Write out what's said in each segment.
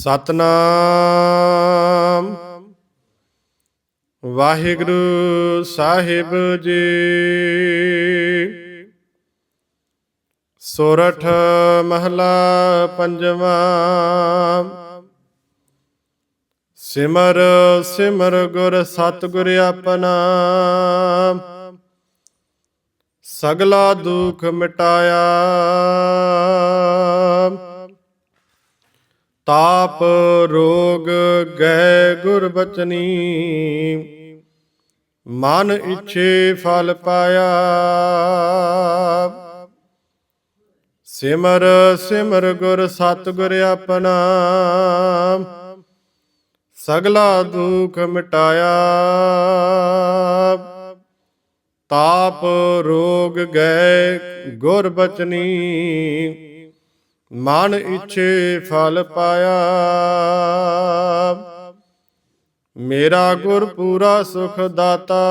ਸਤਨਾਮ। ਵਾਹਿਗੁਰੂ ਸਾਹਿਬ ਜੀ। ਸੋਰਠ ਮਹਲਾ ਪੰਜਵਾਂ। ਸਿਮਰ ਸਿਮਰ ਗੁਰ ਸਤਿਗੁਰ ਆਪਣਾ। ਸਗਲਾ ਦੁਖ ਮਿਟਾਇਆ। ਤਾਪ ਰੋਗ ਗਏ ਗੁਰ ਬਚਨੀ ਮਨ ਇਛੇ ਫਲ ਪਾਇਆ। ਸਿਮਰ ਸਿਮਰ ਗੁਰ ਸਤਿਗੁਰ ਆਪਣਾ। ਸਗਲਾ ਦੁਖ ਮਿਟਾਇਆ। ਤਾਪ ਰੋਗ ਗਏ ਗੁਰ ਬਚਨੀ ਮਨ ਇੱਛੇ ਫਲ ਪਾਇਆ। ਮੇਰਾ ਗੁਰ ਪੂਰਾ ਸੁਖ ਦਾਤਾ।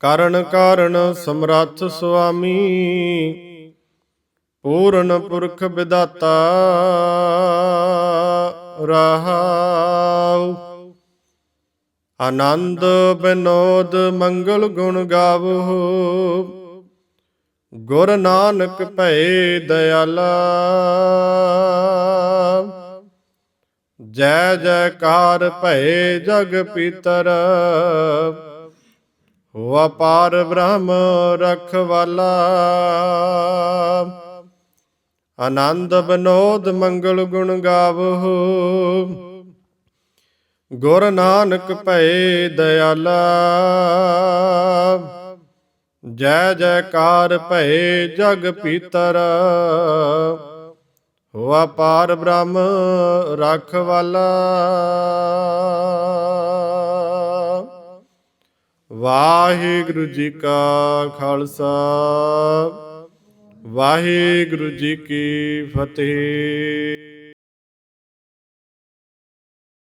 ਕਰਨ ਕਾਰਨ ਸਮਰੱਥ ਸੁਆਮੀ। ਪੂਰਨ ਪੁਰਖ ਵਿਦਾਤਾ। ਰਹਾਉ। ਆਨੰਦ ਬਿਨੋਦ ਮੰਗਲ ਗੁਣ ਗਾਵੋ। ਗੁਰ ਨਾਨਕ ਭਏ ਦਇਆਲਾ। ਜੈ ਜੈਕਾਰ ਭਏ ਜਗ ਪਿਤਰ। ਹੋ ਪਾਰ ਬ੍ਰਹਮ ਰਖਵਾਲਾ। ਆਨੰਦ ਬਨੋਦ ਮੰਗਲ ਗੁਣ ਗਾਵੋ ਗੁਰ ਨਾਨਕ ਭਏ ਦਇਆਲਾ। ਜੈ ਜੈਕਾਰ ਭਏ ਜਗ ਪੀਤਰ ਹੋ ਪਾਰ ਬ੍ਰਹਮ ਰਖਵਾਲਾ ਵਾਹਿਗੁਰੂ ਜੀ ਕਾ ਖਾਲਸਾ। ਵਾਹਿਗੁਰੂ ਜੀ ਕੀ ਫਤਿਹ।